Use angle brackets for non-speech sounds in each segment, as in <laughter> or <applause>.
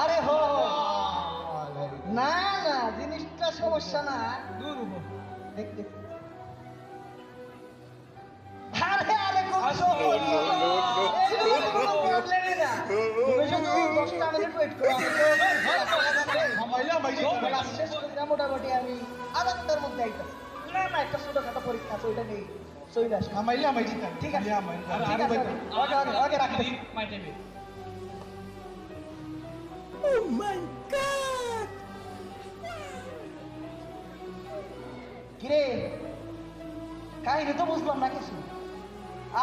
আরে হো না না জিনিসটা সমস্যা না দেখ দেখ আরে আরে মোটামুটি আমি আধা মধ্যে আইতাছি না না একটা ছোটখাটো পরীক্ষা আছে ওইটা নেই চলে আসো ঠিক আছে ঠিক আছে ওকে ওকে ওকে রাখতেছি কিরে? কাহিনী তো বুঝলাম না কিছু।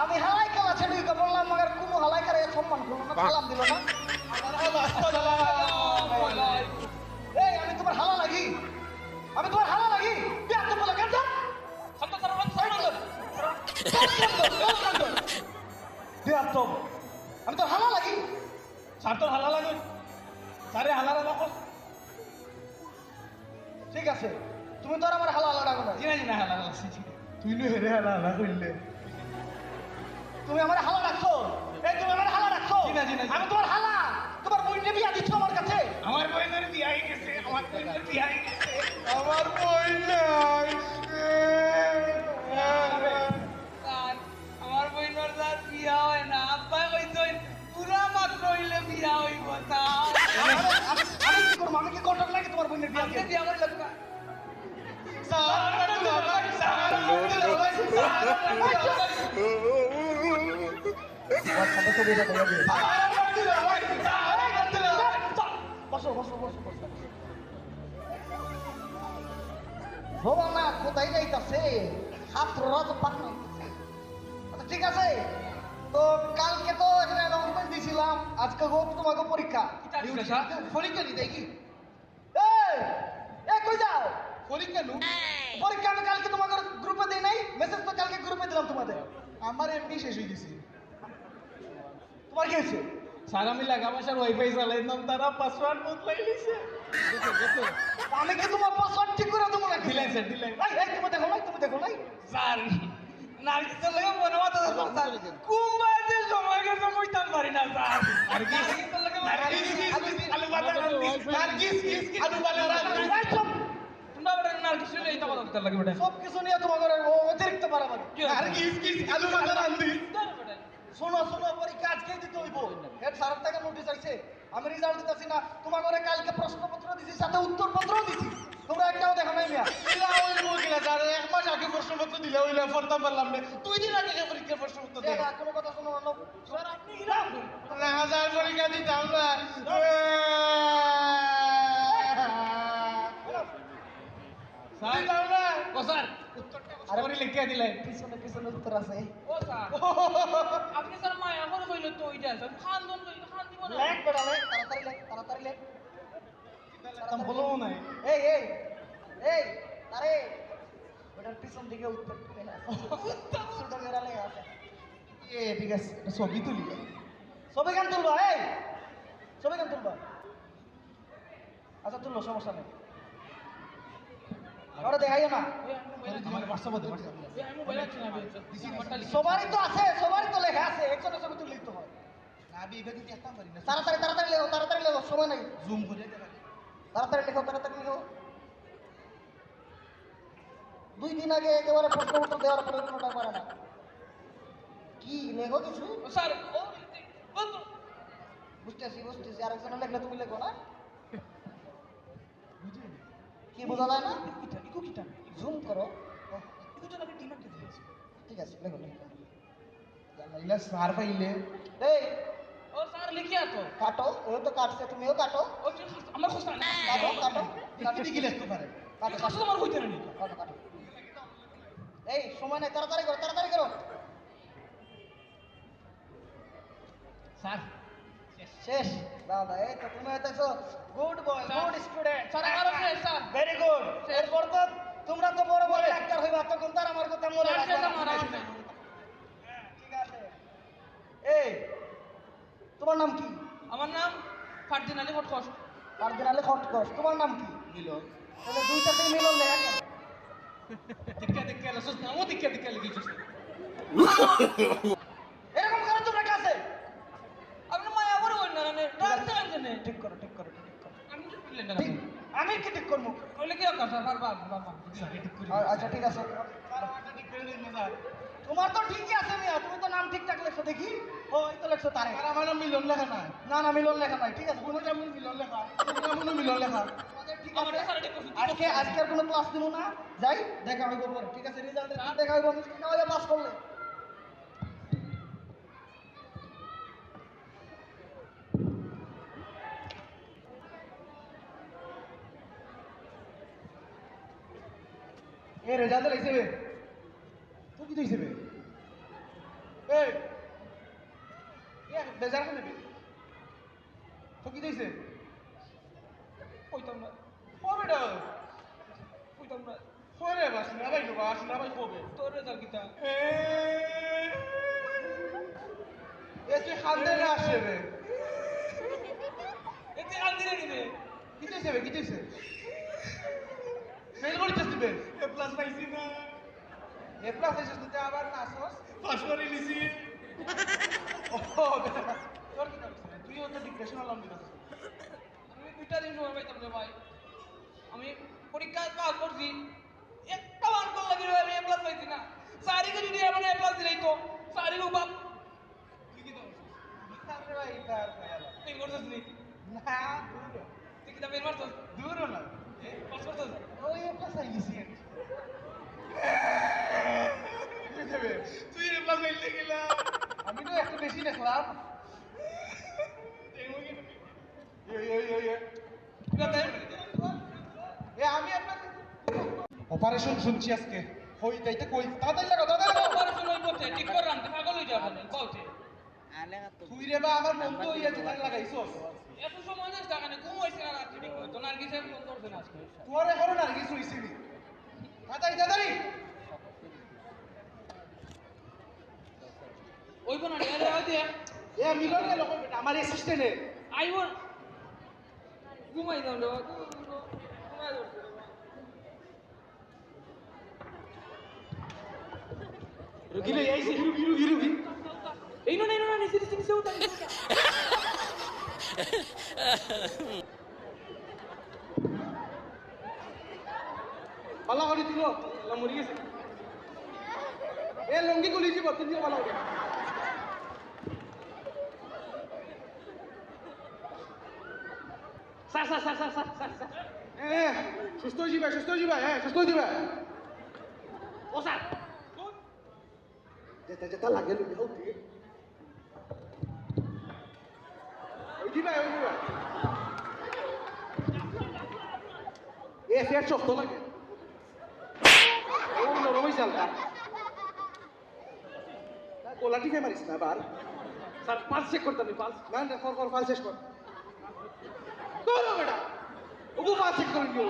আমি হালাই খেলা ছেড়ে দিতে বললাম মগর কুমু হালাই করে সম্মান করল না সালাম দিল না। এই আমি তোমার হালা লাগি। আমি তোমার হালা লাগি। বিয়া তো বলে কেন বিয়া তো আমি তোর হালা লাগি? ঠিক আছে তুমি তো আমার হালা হালা ডাকো না। তুই নু হেরে হালা আলা করলে তুমি আমার হালা রাখছো? এই তুমি আমার হালা রাখছো? জিনা জি না, জি না। আমি তোমার হালা তোমার বই বিয়া দিচ্ছ আমার কাছে? আমার বইনের বিয়া হয়ে গেছে আমার বইনের বিয়া হয়ে গেছে। আমার বই করে লাগবা বসো বসো বসো বসো। বাবা না কোথায় যাইতাছে হাত ঠিক আছে। তো কালকে তো এখানে দিছিলাম আজকে হোক তোমাকে পরীক্ষা। পরীক্ষা নিতে কি পরীক্ষা নু পরীক্ষা আমি কালকে তোমাকে গ্রুপে দেই নাই? মেসেজ তো কালকে গ্রুপে দিলাম তোমাদের। আমার এমনি শেষ হয়ে গেছে। তোমার কি হয়েছে? স্যার আমি লাগা মাসার ওয়াইফাই চালাইলাম তারা পাসওয়ার্ড বদলাই লিছে আমি কি তোমার পাসওয়ার্ড ঠিক করে দেবো নাকি? দিলেন স্যার দিলেন এই এই তুমি দেখো নাই তুমি দেখো নাই স্যার নার্গিসের লাগে মনে মাথা ধরলাম স্যার। কুম্বা যে সময় গেছে কইতাম পারি না স্যার। নার্গিসের লাগে আলু বালা নার্গিস আলু বালা লাগে সব কিছু নিয়ে অতিরিক্ত বাড়াবাড়ি আলু রান্ধি শোনো শোনো পরীক্ষা আজকেই দিতে হইব হেড স্যারের থেকে নোটিশ আইছে আমি রেজাল্ট দিতেছি না তোমার ঘরে কালকে প্রশ্নপত্র দিছি সাথে উত্তরপত্রও দিছি তোমরা একটাও দেখো নাই মিয়া দিলা ওই বকিলা স্যার এক মাস আগে প্রশ্নপত্র দিলে ওইলা পড়তাম পারলাম না দুই দিন আগে পরীক্ষার প্রশ্নপত্র দিলাম দেখা, কোনো কথা শোনো না স্যার আপনি না স্যার পরীক্ষা দিতাম না স্যার দিতাম না ও স্যার আরে পরে লিখিয়া দিলেন। পিছনে পিছনে উত্তর আছে। ও স্যার। আপনি স্যার মায়া করে কইলে তো ওইটা স্যার। খান দন কইলে খান দিব না। লেখ বেটা লেখ। তাড়াতাড়ি লেখ তাড়াতাড়ি লেখ। তাম বলো নাই। এই এই এই আরে ওটার পিছন দিকে উত্তর আছে। ছোট মেয়েরা লেখা আছে। এ ঠিক আছে ছবি তুলি। সবাই গান তুলবা এই। সবাই গান তুলবা। আচ্ছা তুললো সমস্যা নেই। ওটা দেখাইও না। সবারই তো আছে সবারই তো লেখা আছে একজনের ছবি তুললেই তো হয়। না আমি এবারে দেখতাম পারি না তাড়াতাড়ি তাড়াতাড়ি লেখো তাড়াতাড়ি লেখো সময় নেই। জুম করে তাড়াতাড়ি লেখো তাড়াতাড়ি লেখো। দুই দিন আগে একেবারে প্রশ্ন উত্তর দেওয়ার পরে কোনোটা পারে না। কি লেখো কিছু? স্যার বুঝতেছি বুঝতেছি আরেকজনে লেখলে তুমি লেখো না? কি বোঝা যায় না? কিটা জুম করো। লাগে টিমার কে দিয়েছে ঠিক আছে লেখো জানাইলা স্যার পাইলে। এই ও স্যার লিখিয়া তো কাটো ও তো কাটছে তুমিও কাটো। ও আমার খুশি না। কাটো কাটো। কাটি দিকে লিখতে পারে কাটো। কাটো আমার হইতে না। কাটো কাটো। এই সময় নেই তাড়াতাড়ি করো তাড়াতাড়ি করো। স্যার শেষ। দাদা এই তো তুমি হইতেছো good boy good student sir আমারও শেষ স্যার ভেরি গুড এরপর তো তোমরা তো বড় বড় ডাক্তার হইবা তখন তার আমার কথা মনে রাখবা। ঠিক আছে। এই তোমার নাম কি? আমার নাম ফারদিন আলী ভট্টকস কার্দিনালে খটকস তোমার নাম কি? মিলন। তাহলে দুইটাতে মিলন লেখা কেন? দিক্কা দিক্কা লসস নামও দিক্কা দিক্কা লিখিছিস <laughs> এরকম কেন তোমরা ক্লাসে আপনি মায়া করে কই না না ডাক্তার আনছেন না ঠিক আমি কি ঠিক করব কইলে কি কথা স্যার বারবার বারবার আ- আচ্ছা ঠিক আছে। তোমার তো ঠিকই আছে মিয়া তুমি তো নাম ঠিকঠাক লেখছো দেখি। ও এই তো লেখছো তারে। আর আমার নাম মিলন লেখা নাই। না না মিলন লেখা নাই ঠিক আছে। কোনো যেমন মিলন লেখা কোনো যেমন মিলন লেখা। ঠিক আছে। আজকে আজকে আর কোনো ক্লাস দিব না। যাই দেখা হইব পরে ঠিক আছে? রেজাল্ট দেখা হইব। পাস করলে। এ রেজাল্ট লাইছে বে তো কি দিছে বে এই এ বেজার কেন বে তো কি দিছে কইতাম না। ও বেটা কইতাম না। করে বাস না ভাই বাস না ভাই কবে? তোর রেজাল্ট কিতা? এ তুই খান্দে না আসে বে এতে কান দিলে নিবে কি দিছে বে কি দিছে ফেল করিছিস তুই বে এ প্লাস পাইছি না এ প্লাস এসেছিস তুই আবার নাচস পাস করে নিছি ও তোর কি তুইও তো ডিপ্রেশন আলাম দিছিস আমি দুইটা দিন সময় পাইতাম রে ভাই। আমি পরীক্ষায় পাস করছি একটা মান করলে কি আমি এ প্লাস পাইছি না। সারিকে যদি এমন এ প্লাস দিলেই তো। সারিকে বাপ তুই কি করছিস আরে ভাই তার তুই করছিস নি? না দূর তুই কি বের মারছিস দূর না পাস করছিস ওই এ প্লাস আইছি তুই এ প্লাস গেলা আমি তো একটু বেশি দেখলাম। আমি আপনার অপারেশন শুনছি আজকে। হই তাইতে কই? তাড়াতাড়ি লাগা তাড়াতাড়ি অপারেশন হই করতে ঠিক করে রাখতে পাগল হই যাবে কওতে তুই রে বা আমার বন্ধু হইয়া তুই তাই লাগাইছস? এত সময় যাস টাকা নেই ঘুম হইছে না রাত্রি ঠিক তো নার্গিসের ফোন করছে না আজকে। তোর এখন কিছু হইছিনি তাড়াতাড়ি তাড়াতাড়ি। ওই আরে আরে আরে এ মিলন গেল আমার অ্যাসিস্ট্যান্টে আইব ঘুমাই দাও রে ঘুমাই দাও। রুগী লই আইছে রুগী রুগী রুগী এই না না না নিচে নিচে নিচে উঠা <laughs> পালা করে দিল লা মরি গেছে এ লঙ্গি গুলি দিব তুই দিয়ে পালা করে sir sir sir sir sir sir sir এ সুস্থ হয়ে যাবে সুস্থ হয়ে যাবে হ্যাঁ সুস্থ হয়ে যাবে ও স্যার যেটা যেটা লাগে লুই যাও তুই ওই দিবা ওই দিবা এ ফের শক্ত লাগে ও নরম হয়েছে হালকা গোলা টিপে মারিস না আবার স্যার পালস চেক করতে আমি পালস না না কর কর ফাল শেষ কর করো বেটা ওগো ফাল চেক করি দিও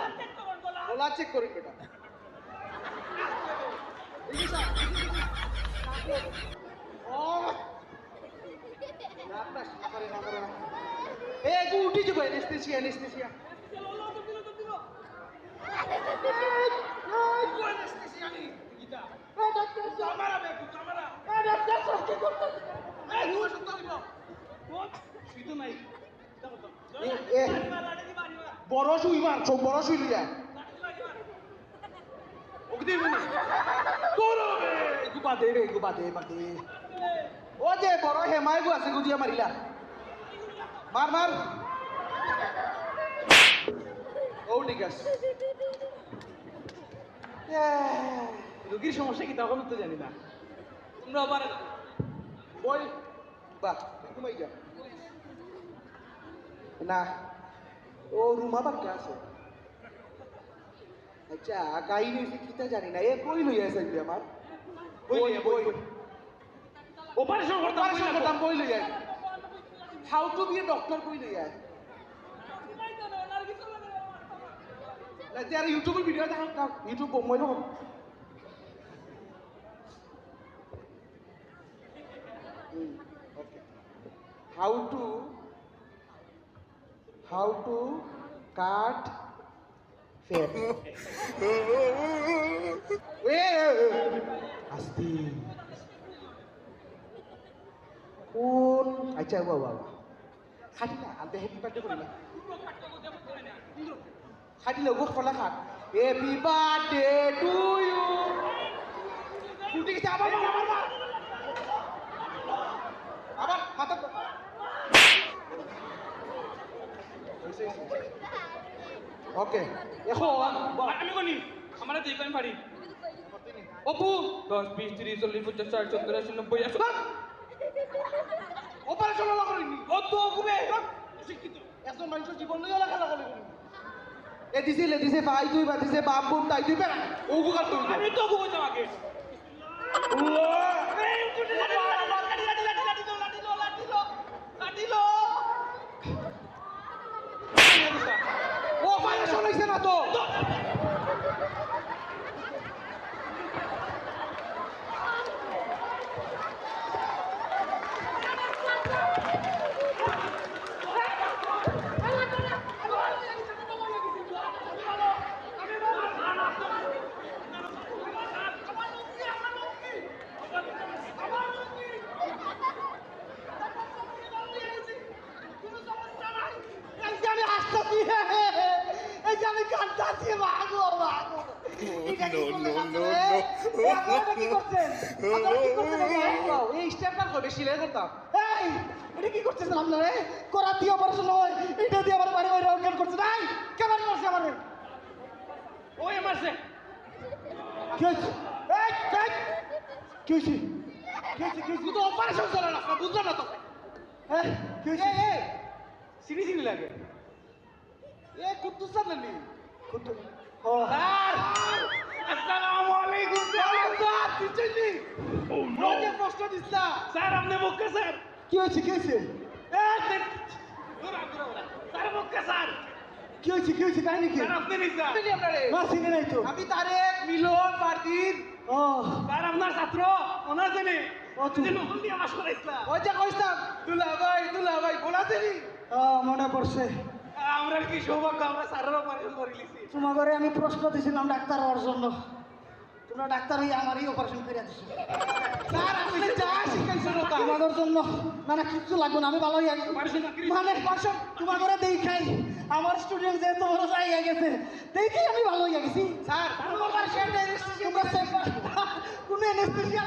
গোলা চেক করি বেটা এই যে স্যার, ও না না না করে না করে না এ গু উঠি যাবে এনেস্থেসিয়া এনেস্থেসিয়া বড় শুই মার সব বড় শুই লিয়া ওকে দিব না দে রে গুবা দে বাদে ও যে বড় হেমাই গু আছে গুজিয়া মারিলা মার মার ও ঠিক আছে রুগীর সমস্যা কি তখন তো জানি না। তোমরা আবার বই বাহ ঘুমাই যা না ও রুমা বাক্কা আছে? আচ্ছা কাহিনী হয়েছে কিতা জানি না। এ কই লই আছে আমার? বই বই অপারেশন করতে অপারেশন করতাম বই লই আয় how to be a doctor কই লই আয় না। যে আর ইউটিউবের ভিডিও কাম ইউটিউব মই নহ how to how to cut fat এ আস্তি কোন আচ্ছা বাবা খাটি না আলতে হ্যাপি বার্থডে করি না খাটিলে গোখ ফলা খাট হ্যাপি বার্থডে টু ইউ উঠে গেছে আবার মার, আবার মার। আবার মাথা ওকে এখন আমি কোনি আমার কোন পারি অপু দশ বিশ তিরিশ চল্লিশ পঞ্চাশ ষাট সত্তর আশি নব্বই একশো অপারেশন হলা করিনি ও তো কুবে একজন মানুষের জীবন লেখা লাগা লাগা এ দিছে লে দিছে ভাই তুই বা দিছে বাপ বোন তাই তুই পেরা ও গুগার তুই আমি তো কুবে তোমাকে ও অপারেশন হইছে না তো এই যে আমি হাসতাছি এই যে আমি কাঁদতাছি মাগো মাগো এই কই বেশি লেগে করতাম এই এটা কি করতেছেন আপনারা করা দিয়ে অপারেশন হয় এটা দিয়ে আমার বাড়ি বাড়ি অর্গান করছে নাই কেমন করছে আমার ওই মারছে কি হয়েছে এই, এই, কি হয়েছে কি হয়েছে কি হয়েছে তো অপারেশন চলে না বুঝলাম না তো এই, কি হয়েছে এই এই চিনি চিনি লাগে এ কুদ্দুস স্যার নানি কুটু- ও স্যার আসসালামু আলাইকুম স্যার। স্যার তুই চিনি যে প্রশ্ন দিছা স্যার। আপনি মুখে স্যার। কি হয়েছে কি হয়েছে? স্যার মুখে স্যার। কি হয়েছে কি হয়েছে কাহিনী কি? স্যার আপনি আপনারে। না চিনি নাই তো। আমি তারেক মিলন পারদিন ও স্যার আপনার ছাত্র ওনার জানে। ও তুমি নতুন দিয়ে ওই যে কইতাম দুলা ভাই দুলা ভাই বলা ও, মনে পড়ছে। আমরা কি সৌভাগ্য? আমরা স্যারের অপারেশন করে লিখছি তোমাকে আমি প্রশ্ন দিয়েছিলাম ডাক্তার হওয়ার জন্য। তোমরা ডাক্তার হয়ে আমারই অপারেশন করে দিছো। স্যার আপনি যা তোমাদের জন্য না না কিচ্ছু লাগবে না আমি ভালো হয়ে মানে পার্সন দেখাই আমার স্টুডেন্ট যে তোমার হয়ে গেছে। দেখি আমি ভালো হয়ে গেছি। স্যার কোনো অ্যানেস্থেশিয়া